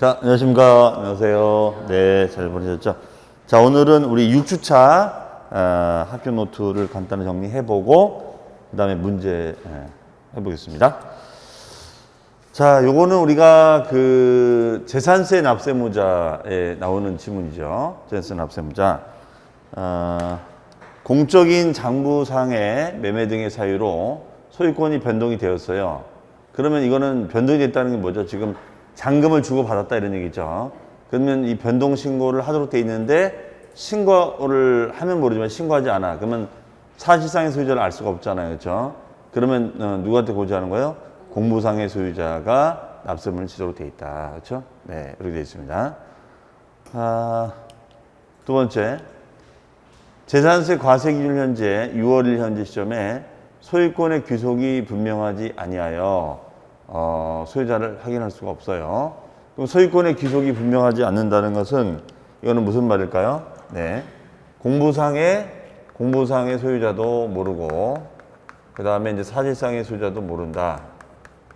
자, 안녕하십니까. 안녕하세요. 네, 잘 보내셨죠? 자, 오늘은 우리 6주차 어, 학교 노트를 간단히 정리해보고, 그 다음에 문제 예, 해보겠습니다. 자, 요거는 우리가 그 재산세 납세무자에 나오는 지문이죠. 재산세 납세무자. 어, 공적인 장부상의 매매 등의 사유로 소유권이 변동이 되었어요. 그러면 이거는 변동이 됐다는 게 뭐죠? 지금 잔금을 주고 받았다 이런 얘기죠. 그러면 이 변동 신고를 하도록 돼 있는데 신고를 하면 모르지만 신고하지 않아. 그러면 사실상의 소유자를 알 수가 없잖아요. 그렇죠? 그러면 어, 누구한테 고지하는 거예요? 공부상의 소유자가 납세물을 지도록 돼 있다. 그렇죠? 네, 이렇게 돼 있습니다. 아, 두 번째. 재산세 과세 기준 현재 6월 1일 현재 시점에 소유권의 귀속이 분명하지 아니하여 어, 소유자를 확인할 수가 없어요. 그럼 소유권의 귀속이 분명하지 않는다는 것은 이거는 무슨 말일까요? 네. 공부상의 공부상의 소유자도 모르고 그 다음에 이제 사실상의 소유자도 모른다.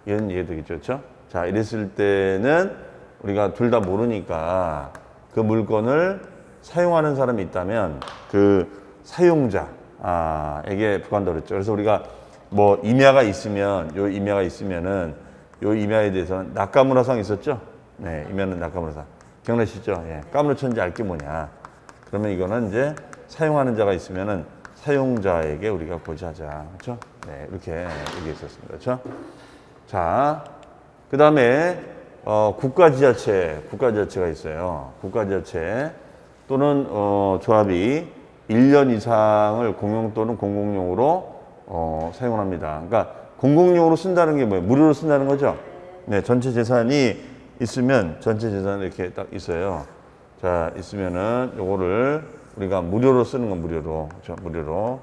이런 이해되겠죠, 그렇죠? 자, 이랬을 때는 우리가 둘 다 모르니까 그 물건을 사용하는 사람이 있다면 그 사용자에게 부과한다 그랬죠. 그래서 우리가 뭐 임야가 있으면 요 임야가 있으면은 요 임야에 대해서는 낙가무라상 있었죠? 네, 임야는 낙가무라상. 기억나시죠? 예. 까무러천지 알게 뭐냐. 그러면 이거는 이제 사용하는 자가 있으면은 사용자에게 우리가 고지하자. 그렇죠? 네, 이렇게 얘기했었습니다. 그렇죠? 자, 그 다음에 어, 국가지자체, 국가지자체가 있어요. 국가지자체 또는 어, 조합이 1년 이상을 공용 또는 공공용으로 어, 사용을 합니다. 그러니까 공공용으로 쓴다는 게 뭐예요? 무료로 쓴다는 거죠? 네, 전체 재산이 있으면 전체 재산이 이렇게 딱 있어요. 자, 있으면은 요거를 우리가 무료로 쓰는 건 무료로, 그렇죠? 무료로,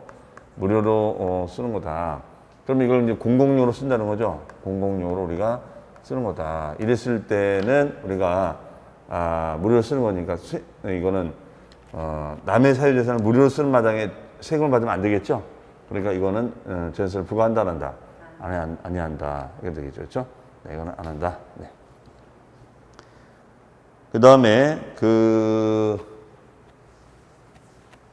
무료로 어, 쓰는 거다. 그럼 이걸 이제 공공용으로 쓴다는 거죠? 공공용으로 우리가 쓰는 거다. 이랬을 때는 우리가 아, 무료로 쓰는 거니까 수- 이거는 어, 남의 사유 재산을 무료로 쓰는 마당에 세금을 받으면 안 되겠죠? 그러니까 이거는 어, 재산세를 부과한다, 안 한다? 안, 해, 안, 안 해야 한다. 이렇게 되겠죠. 그렇죠? 네, 이거는 안 한다. 네. 그 다음에 그,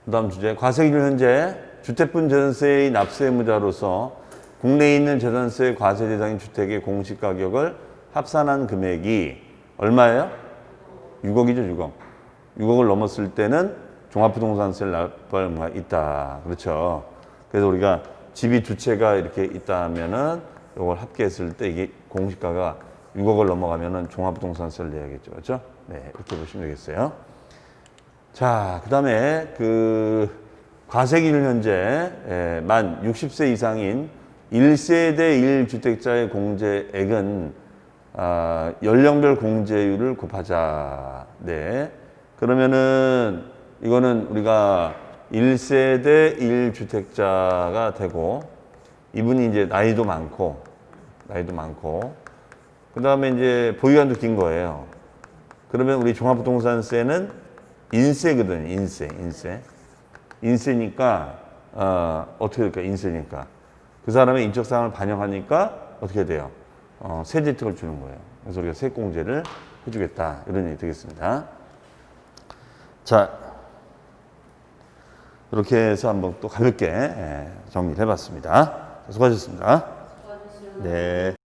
그 다음 주제. 과세기준 현재 주택분 재산세의 납세 의무자로서 국내에 있는 재산세 과세 대상인 주택의 공시 가격을 합산한 금액이 얼마예요? 6억이죠, 6억. 6억을 넘었을 때는 종합부동산세를 납부할 의무가 있다. 그렇죠. 그래서 우리가 집이 두 채가 이렇게 있다면은 이걸 합계했을 때 이게 공시가가 6억을 넘어가면은 종합부동산세를 내야겠죠. 그렇죠? 네, 이렇게 보시면 되겠어요. 자, 그 다음에 그 과세기준 현재 에, 만 60세 이상인 1세대 1주택자의 공제액은 아, 연령별 공제율을 곱하자. 네. 그러면은 이거는 우리가 1세대 1주택자가 되고 이분이 이제 나이도 많고 나이도 많고 그 다음에 이제 보유한도 긴 거예요. 그러면 우리 종합부동산세는 인세거든, 인세, 인세. 인세니까, 어, 어떻게 될까, 인세니까. 그 사람의 인적 사항을 반영하니까 어떻게 돼요? 어, 세제 혜택을 주는 거예요. 그래서 우리가 세공제를 해주겠다. 이런 얘기 되겠습니다. 자, 이렇게 해서 한번 또 가볍게 예, 정리를 해봤습니다. 수고하셨습니다. 네.